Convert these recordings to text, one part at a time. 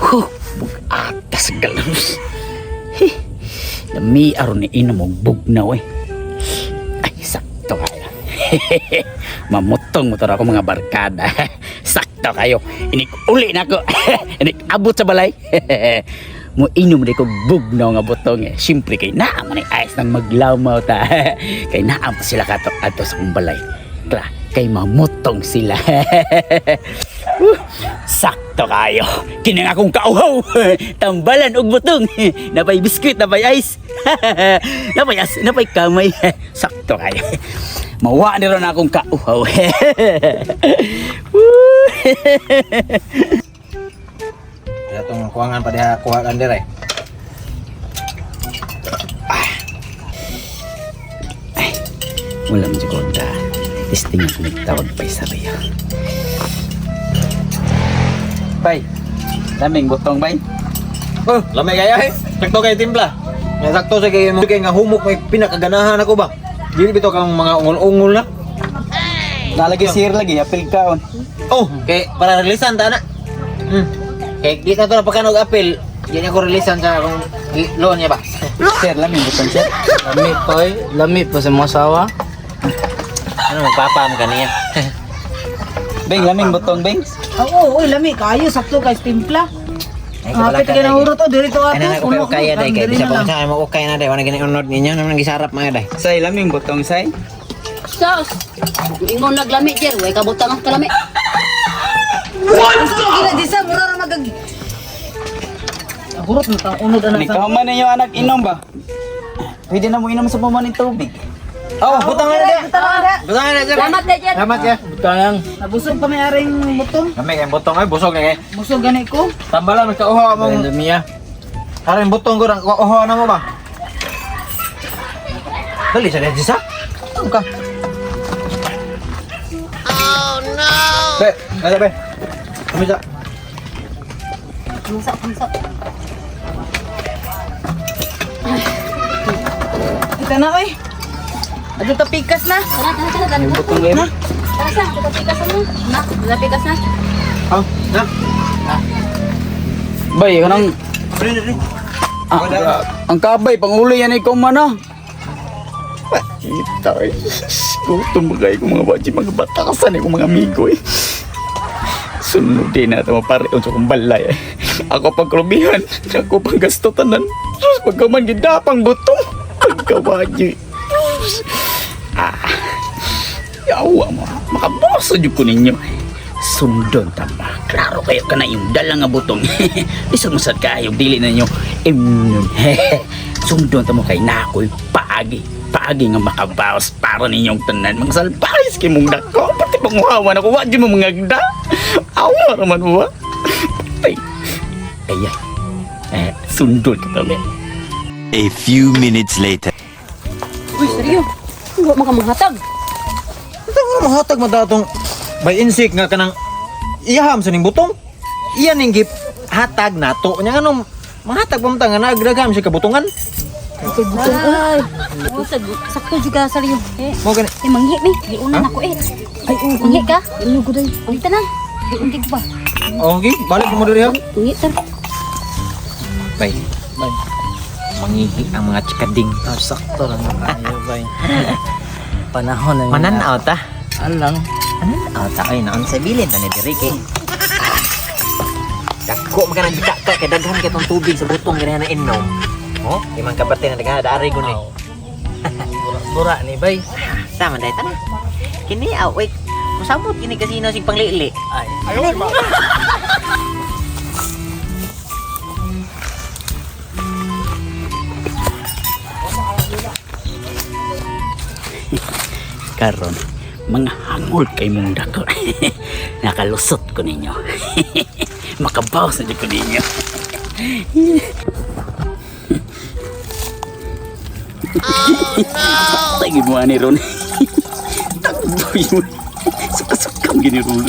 Huh, atas galus. Heh, lami aron ni ina mo bugnaw eh. Ay, sakto kayo. Mamutong motor ako mga barkada. sakto kayo. Inik uli na ako. Inik abot sa balay. mo inom di ko bugnaw nga butong eh. Siyempre kay naam ni ayos nang maglamaw ta. kay naam pa sila kato ato sa kong balay. Kla, kay mamutong sila. Sakto kayo. Kini nga akong kauhaw. Tambalan og butong. Napay biskwit, napay ice. napay as, napay kamay. Sakto kayo. Mawa ni ron akong kauhaw. Itong kuwangan pa diha kuha kan dire. Wala mo siguro ta. Testing ako nagtawag pa isa riya. Bay, daming butong bay. Oh, lamay kaya eh. Sakto kay timpla. Nga sakto sa kay mo kay nga humok may pinakaganahan ako ba. Dili bito kang mga ungol-ungol na. Nalagi sir lagi, apil kaon. Oh, kay para releasan ta na. Hmm. Kay di na to na pagkanog apel. Di na ko releasan sa akong loan niya ba. Sir, laming butong sir. Lami po eh. Lami po sa mga asawa. Ano magpapam ka niya? Beng, laming butong beng. Oo, uy, lami kayo sakto kay timpla. Ay, Hapit ka na urot o dirito Ano na ato. ko kaya dai kay bisa lang. sa mo okay na dai wala gini unod ninyo naman gisarap mga dai. Say, laming butong say. Sos, ingon naglami jer, way kabutang ang kalami. Ila di sa mura ra magag. Urot na tang unod ana Ikaw man ninyo anak inom ba? Pwede na mo inom sa pamaning tubig. Oh, butang na dai. sa. Butang na dai. Salamat na jer. Salamat ya. Kayang Nabusog pa may aring butong. Kami kay butong ay busog kay. Musog gani ko. Tambalan may kauha mong Damiya. Karon butong ko nang kauha na mo ba? Dali sa dai sa. Ka. Oh no. Be, ada be. Kami sa. Musa, musa. Kita na oy. Adto ta pikas na. Tara, tara, tara, tara. Butong lema. Tara sa, pikas na. Na, kita pikas na. Oh, na. Bay, kanang ah, ang kabay panguli yan ikaw man ah. Kita eh. Gutom bagay ko mga bachi mga batasan eh, kong mga amigo eh. Sunod din na ito mapareon sa kong balay eh. Ako pagkrubihan, ako pang gasto tanan. Sus, pagkaman gidapang butong. Pagkawaji. Ah, yawa mo. Makaboso dyan ko ninyo. Sundon tama. Klaro kayo ka na yung dala nga butong. Isang masad kayo, dili na nyo. Imnon. Sundon tamo kay nakoy paagi. Paagi nga makabawas para ninyong tanan. Mga salbayas kay mong dako. Pati panguhawan ako. Wag mo mga agda. Awa naman mo. Ay. Ay, ay. Eh, sundon ka. A few minutes later. Uy, seryo. Huwag mo ka manghatag. Ito nga mahatag madatong by insect nga kanang iyaham sa ning butong. Iyan ning gip hatag nato. Nya nganong mahatag pamta nga nagdagham siya kabutungan. Ay. Sakto juga sa liyo. Eh, Mo gani. eh, manghi ni. Di una ako eh. Ay, manghi ka? Ano dahil? Ang tanan. Di undi ko ba? Okay, balik mo diri ha. Manghi tar. Bay. Bay. Mangihi ang mga chikading. Ah, sakto lang na kayo bay. Panahon na yun. Mananaw ta. Alang. Mananaw ta ay naon sa bilin ta ni diri kay. Dako magana kita ka kay daghan kay tong tubig sa butong gani na inom. Oh, imang kabate na daghan daari guni. Bura ni bay. Sama dai ta na. Kini aw wait. Musabot kini kasino sig panglili. Ay. karon. Mga hangol kay mong dako. Nakalusot ko ninyo. Makabawas na ko ninyo. Oh, no! mo ani ron. Takboy mo. Sukasukam gini ron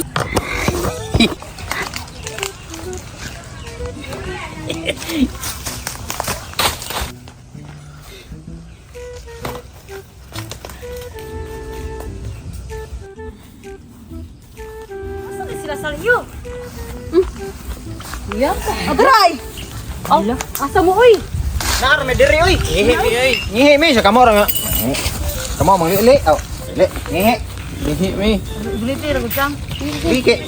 Iya ka. Agaray! Oh, asa mo, uy? Nar me diri oy. Ngihi oy. Ngihi mi sa kamora nga. Kamo mang lili. Aw. Lili. Ngihi. Ngihi mi. Buliti, ragot kang. Bike.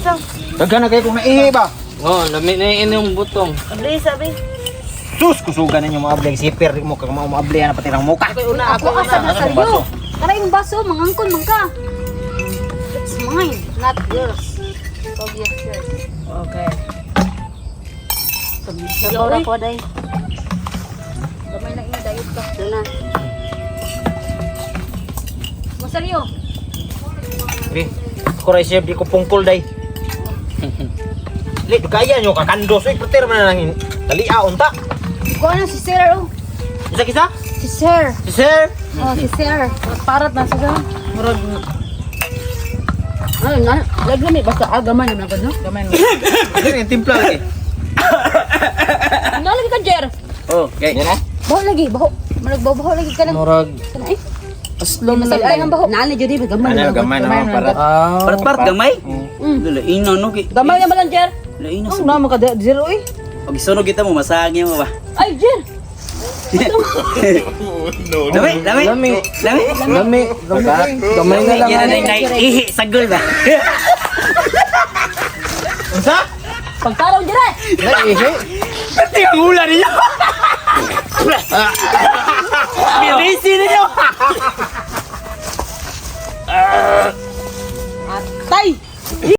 Daghan na kayo kung naihi ba? Oh, lami na yung inyong butong. Abli, sabi. Sus kusugan ninyo mga abli siper mo kag mga abli na pati ng muka. Ako una, Ako asa na sa iyo. Tara yung baso, mangangkon man ka. It's mine, not yours. Obvious yours. Okay. Sabaw na ko, day. Gamay na ina, dayot ka. Doon na. Masaryo. Bi. Ako ra chef di ko pungkol day. Li kaya nyo kakandos oy preter man nang talia unta. Ko na si Sir, oh. Isa kisa? Si Sir. Si sir. Oh, si Sir. Parat na sa gan. Murag Ano nga? Lagi ni basta agaman naman ako, no? Gamay mo. Ano yung timpla lagi? Nalagi ka, Jer. Oh, okay. Yan na. Baho lagi, baho. Marag baho lagi ka lang. Murag. Kana eh. Slow na Ay, lang. ang baho. Nani jud di gamay. Ano gamay na para. Ah. Part-part gamay. Mm. Dala ino no ki. Gamay naman lang, Jer. Lain Ang naman ka, Jer, uy. Pag isunog kita mo masagya mo ba? Ay, Jer. Dami, dami. Lami. Dami. Lami. Gamay. Gamay na lang. Ano. na ihi sagol ba? Unsa? Pagtaraw, Jer, eh. Naihi. Pati ang ulan niyo. Birisi niyo. Atay.